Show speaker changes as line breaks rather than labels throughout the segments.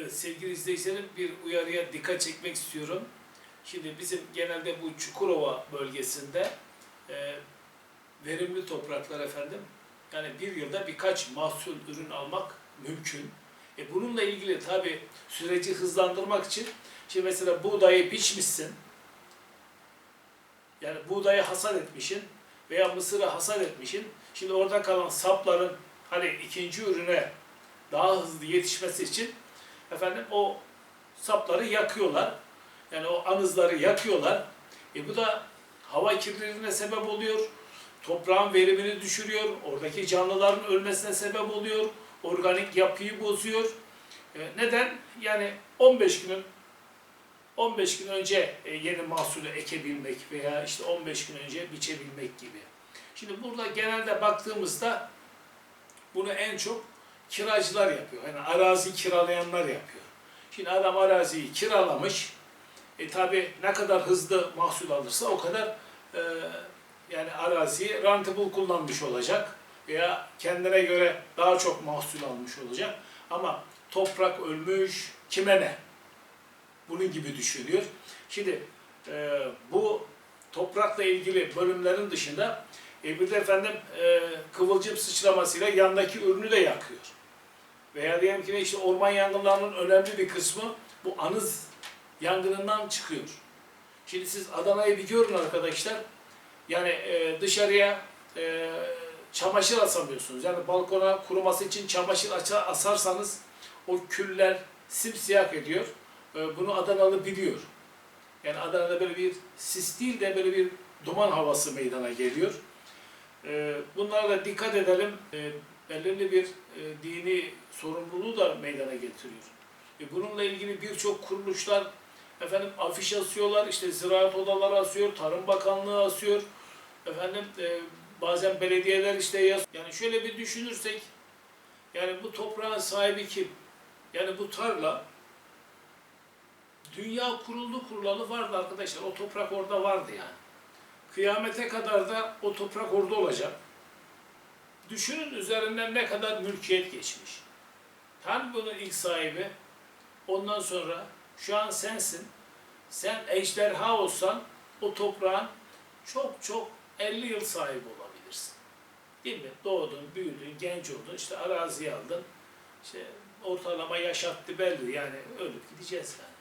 Evet sevgili izleyicilerim bir uyarıya dikkat çekmek istiyorum. Şimdi bizim genelde bu Çukurova bölgesinde e, verimli topraklar efendim. Yani bir yılda birkaç mahsul ürün almak mümkün. E bununla ilgili tabi süreci hızlandırmak için şimdi mesela buğdayı biçmişsin. Yani buğdayı hasat etmişsin veya mısırı hasat etmişsin. Şimdi orada kalan sapların hani ikinci ürüne daha hızlı yetişmesi için efendim o sapları yakıyorlar. Yani o anızları yakıyorlar. E bu da hava kirliliğine sebep oluyor. Toprağın verimini düşürüyor. Oradaki canlıların ölmesine sebep oluyor. Organik yapıyı bozuyor. E, neden? Yani 15 günün 15 gün önce e, yeni mahsulü ekebilmek veya işte 15 gün önce biçebilmek gibi. Şimdi burada genelde baktığımızda bunu en çok kiracılar yapıyor. Yani arazi kiralayanlar yapıyor. Şimdi adam araziyi kiralamış. E tabi ne kadar hızlı mahsul alırsa o kadar e, yani araziyi rentable kullanmış olacak veya kendine göre daha çok mahsul almış olacak. Ama toprak ölmüş, kime ne? Bunun gibi düşünüyor. Şimdi e, bu toprakla ilgili bölümlerin dışında e, bir de efendim e, kıvılcım sıçramasıyla yandaki ürünü de yakıyor. Veya diyelim ki işte orman yangınlarının önemli bir kısmı bu anız yangınından çıkıyor. Şimdi siz Adana'yı bir görün arkadaşlar. Yani e, dışarıya e, çamaşır asamıyorsunuz. Yani balkona kuruması için çamaşır asarsanız o küller simsiyah ediyor. E, bunu Adanalı biliyor. Yani Adana'da böyle bir sis değil de böyle bir duman havası meydana geliyor. Bunlara da dikkat edelim. E, belirli bir e, dini sorumluluğu da meydana getiriyor. E, bununla ilgili birçok kuruluşlar efendim afiş asıyorlar, işte ziraat odaları asıyor, Tarım Bakanlığı asıyor. Efendim e, bazen belediyeler işte yaz. Yani şöyle bir düşünürsek yani bu toprağın sahibi kim? Yani bu tarla dünya kuruldu kurulalı vardı arkadaşlar. O toprak orada vardı yani. Kıyamete kadar da o toprak orada olacak. Düşünün üzerinden ne kadar mülkiyet geçmiş. Tam bunun ilk sahibi. Ondan sonra şu an sensin. Sen ejderha olsan o toprağın çok çok 50 yıl sahibi olabilirsin. Değil mi? Doğdun, büyüdün, genç oldun, işte araziyi aldın. İşte ortalama yaşattı belli yani ölüp gideceğiz yani.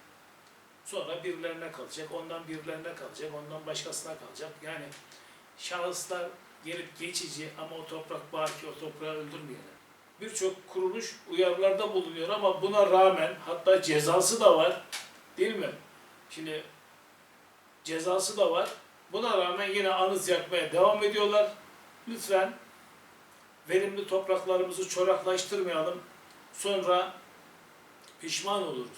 Sonra birilerine kalacak, ondan birilerine kalacak, ondan başkasına kalacak. Yani şahıslar gelip geçici ama o toprak baki, o toprağı öldürmeyelim. Birçok kuruluş uyarılarda bulunuyor ama buna rağmen hatta cezası da var. Değil mi? Şimdi cezası da var. Buna rağmen yine anız yakmaya devam ediyorlar. Lütfen verimli topraklarımızı çoraklaştırmayalım. Sonra pişman oluruz.